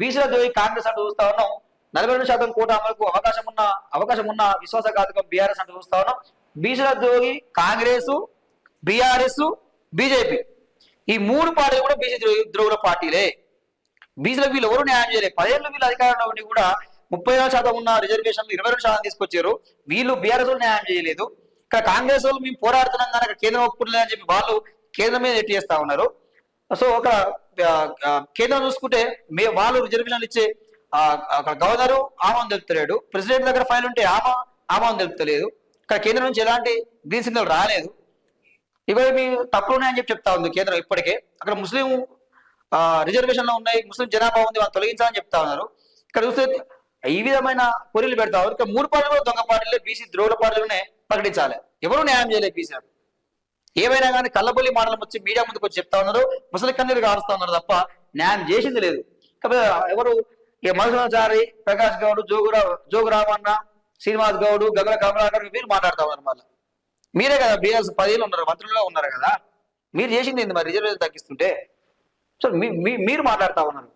బీసీల ద్రోహి కాంగ్రెస్ అంటూ చూస్తా ఉన్నాం. నలభై రెండు శాతం కోట అమలుకు అవకాశం ఉన్న అవకాశం ఉన్న విశ్వాసఘాతకం బీఆర్ఎస్ అంటూ చూస్తా ఉన్నాం. బీసీల ద్రోహి కాంగ్రెస్ బీఆర్ఎస్ బీజేపీ. ఈ మూడు పార్టీలు కూడా బీసీ ద్రోహి ద్రోహుల పార్టీలే. బీసీలకు వీళ్ళు ఎవరు న్యాయం చేయలేదు పదేళ్ళు వీళ్ళు అధికారంలో ఉండి కూడా ముప్పై ఏడు శాతం ఉన్న రిజర్వేషన్లు ఇరవై రెండు శాతం తీసుకొచ్చారు. వీళ్ళు బీఆర్ఎస్ న్యాయం చేయలేదు. ఇక్కడ కాంగ్రెస్ వాళ్ళు మేము పోరాడుతున్నాం కానీ కేంద్రం ఒప్పుకోలేదు అని చెప్పి వాళ్ళు కేంద్రం మీద ఎట్టి చేస్తా ఉన్నారు. సో ఒక కేంద్రం చూసుకుంటే మే వాళ్ళు రిజర్వేషన్లు ఇచ్చే అక్కడ గవర్నరు ఆమోదం తెలుపుతలేడు. ప్రెసిడెంట్ దగ్గర ఫైల్ ఉంటే ఆమ ఆమోదం తెలుపుతలేదు. ఇక్కడ కేంద్రం నుంచి ఎలాంటి గ్రీన్ సిగ్నల్ రాలేదు. ఇవే మీ తప్పులు ఉన్నాయని చెప్పి చెప్తా ఉంది కేంద్రం ఇప్పటికే. అక్కడ ముస్లిం రిజర్వేషన్లో ఉన్నాయి ముస్లిం జనాభా ఉంది వాళ్ళు తొలగించాలని చెప్తా ఉన్నారు. ఇక్కడ చూస్తే ఈ విధమైన పొరీలు పెడతా ఉన్నారు. ఇక్కడ మూడు పార్టీలు దొంగ పార్టీలు బీసీ ద్రోహుల పార్టీలునే ప్రకటించాలి. ఎవరు న్యాయం చేయలేదు బీసీ ఏమైనా కానీ కళ్ళబొల్లి మాటలు వచ్చి మీడియా ముందుకు వచ్చి చెప్తా ఉన్నారు ముసలి కన్నీరు కారుస్తా ఉన్నారు తప్ప న్యాయం చేసింది లేదు. కాకపోతే ఎవరు? ఇక మధుసాచారి ప్రకాష్ గౌడ్ జోగురా జోగు రామన్న శ్రీనివాస్ గౌడ్ గగన కమలాకర్ మీరు మాట్లాడతా ఉన్నారు మళ్ళీ. మీరే కదా బీఆర్ఎస్ పదిహేను ఉన్నారు మంత్రులుగా ఉన్నారు కదా. మీరు చేసింది ఏంది మరి? రిజర్వేషన్ తగ్గిస్తుంటే. సో మీ- మీ- మీరు మాట్లాడుతా ఉన్నారు.